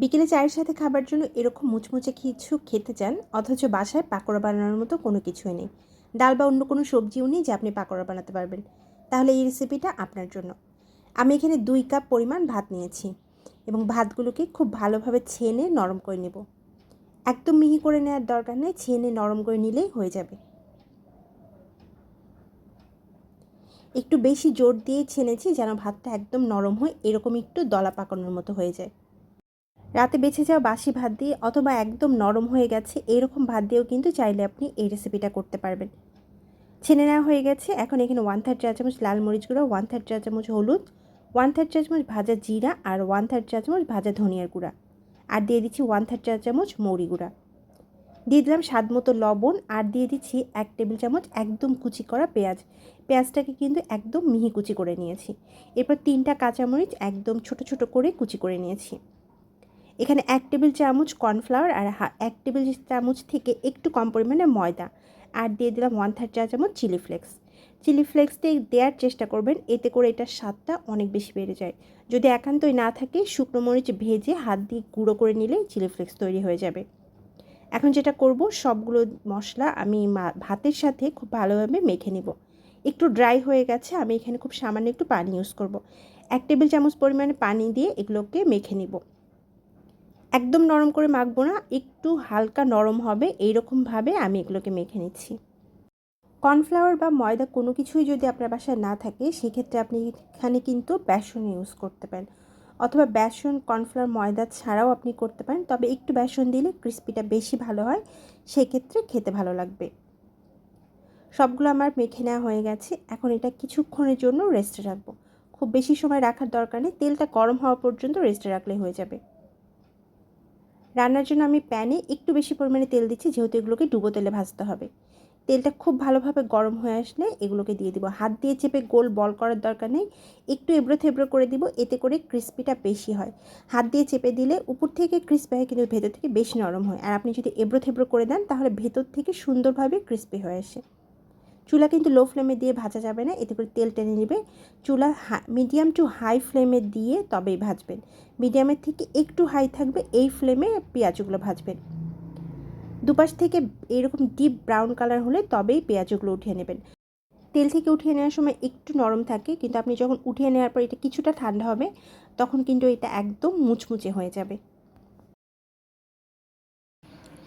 বিকেলে চায়ের সাথে খাবার জন্য এরকম মুচমুচে কিছু খেতে চান, অথচ বাসায় পাকোড়া বানানোর মতো কোনো কিছুই নেই। ডাল বা অন্য কোনো সবজিও নেই যে আপনি পাকোড়া বানাতে পারবেন। তাহলে এই রেসিপিটা আপনার জন্য। আমি এখানে দুই কাপ পরিমাণ ভাত নিয়েছি এবং ভাতগুলোকে খুব ভালোভাবে ছেনে নরম করে নেব। একদম মিহি করে নেওয়ার দরকার নেই, ছেনে নরম করে নিলেই হয়ে যাবে। একটু বেশি জোর দিয়ে ছেনেছি যেন ভাতটা একদম নরম হয় এরকম একটু দলা পাকানোর মতো হয়ে যায়। রাতে বেঁচে যাওয়া বাসি ভাত দিয়ে অথবা একদম নরম হয়ে গেছে এরকম ভাত দিয়েও কিন্তু চাইলে আপনি এই রেসিপিটা করতে পারবেন। ছেনে নেওয়া হয়ে গেছে, এখন এখানে ওয়ান থার্ড চা চামচ লাল মরিচ গুঁড়ো ওয়ান থার্ড চা চামচ হলুদ ওয়ান থার্ড চা চামচ ভাজা জিরা আর ওয়ান থার্ড চা চামচ ভাজা ধনিয়ার গুঁড়া। আর দিয়ে দিচ্ছি ওয়ান থার্ড চা চামচ মৌরি গুঁড়া। দিয়ে দিলাম স্বাদ মতো লবণ আর দিয়ে দিচ্ছি এক টেবিল চামচ একদম কুচি করা পেঁয়াজ। পেঁয়াজটাকে কিন্তু একদম মিহি কুচি করে নিয়েছি। এরপর তিনটা কাঁচামরিচ একদম ছোট ছোট করে কুচি করে নিয়েছি। এখানে এক টেবিল চামচ কর্নফ্লাওয়ার আর এক টেবিল চামচ থেকে একটু কম পরিমাণে ময়দা। আর দিয়ে দিলাম ওয়ান থার্ড চা চামচ চিলি ফ্লেক্স চিলি ফ্লেক্সটা দেওয়ার চেষ্টা করবেন, এতে করে এটার স্বাদটা অনেক বেশি বেড়ে যায়। যদি একান্তই না থাকে, শুকনো মরিচ ভেজে হাত দিয়ে গুঁড়ো করে নিলে চিলি ফ্লেক্স তৈরি হয়ে যাবে। এখন যেটা করব, সবগুলো মশলা আমি ভাতের সাথে খুব ভালোভাবে মেখে নিব। একটু ড্রাই হয়ে গেছে, আমি এখানে খুব সামান্য একটু পানি ইউজ করব। এক টেবিল চামচ পরিমাণে পানি দিয়ে এগুলোকে মেখে নিব। একদম নরম করে মাখবো না, একটু হালকা নরম হবে এইরকমভাবে আমি এগুলোকে মেখে নিচ্ছি। কর্নফ্লাওয়ার বা ময়দা কোনো কিছুই যদি আপনার বাসায় না থাকে, সেক্ষেত্রে আপনি এখানে কিন্তু বেসন ইউজ করতে পারেন। অথবা বেসন, কর্নফ্লাওয়ার, ময়দা ছাড়াও আপনি করতে পারেন, তবে একটু বেসন দিলে ক্রিস্পিটা বেশি ভালো হয়, সেক্ষেত্রে খেতে ভালো লাগবে। সবগুলো আমার মেখে নেওয়া হয়ে গেছে, এখন এটা কিছুক্ষণের জন্য রেস্টে রাখব। খুব বেশি সময় রাখার দরকার নেই, তেলটা গরম হওয়া পর্যন্ত রেস্টে রাখলে হয়ে যাবে। রান্নার জন্য আমি প্যানে একটু বেশি পরিমাণে তেল দিচ্ছি, যেহেতু এগুলোকে ডুবো তেলে ভাজতে হবে। তেলটা খুব ভালোভাবে গরম হয়ে আসলে এগুলোকে দিয়ে দিব। হাত দিয়ে চেপে গোল বল করার দরকার নেই, একটু এবড়ো থেবড়ো করে দিব, এতে করে ক্রিস্পিটা বেশি হয়। হাত দিয়ে চেপে দিলে উপর থেকে ক্রিস্পি হয়, কিন্তু ভেতর থেকে বেশি নরম হয়। আর আপনি যদি এবড়ো থেবড়ো করে দেন, তাহলে ভেতর থেকে সুন্দরভাবে ক্রিস্পি হয়ে আসে। চুলা কিন্তু লো ফ্লেমে দিয়ে ভাজা যাবে না, এতে করে তেল টেনে নেবে। চুলা মিডিয়াম টু হাই ফ্লেমে দিয়ে তবেই ভাজবেন। মিডিয়ামের থেকে একটু হাই থাকবে, এই ফ্লেমে পেঁয়াজগুলো ভাজবেন। দুপাশ থেকে এরকম ডিপ ব্রাউন কালার হলে তবেই পেঁয়াজগুলো উঠিয়ে নেবেন। তেল থেকে উঠিয়ে নেওয়ার সময় একটু নরম থাকে, কিন্তু আপনি যখন উঠিয়ে নেওয়ার পর এটা কিছুটা ঠান্ডা হবে, তখন কিন্তু এটা একদম মুচমুচে হয়ে যাবে।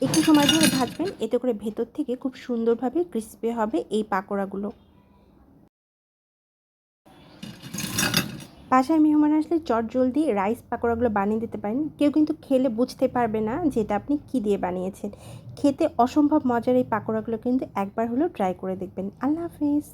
একটু সময় ধরে ভাজবেন, এতে করে ভেতর থেকে খুব সুন্দরভাবে ক্রিস্পি হবে এই পাকোড়াগুলো। বাসায় মেহমান আসলে চট জলদি রাইস পাকোড়াগুলো বানিয়ে দিতে পারেন। কেউ কিন্তু খেলে বুঝতে পারবে না যে এটা আপনি কী দিয়ে বানিয়েছেন। খেতে অসম্ভব মজার এই পাকোড়াগুলো কিন্তু একবার হলেও ট্রাই করে দেখবেন। আল্লাহ হাফিজ।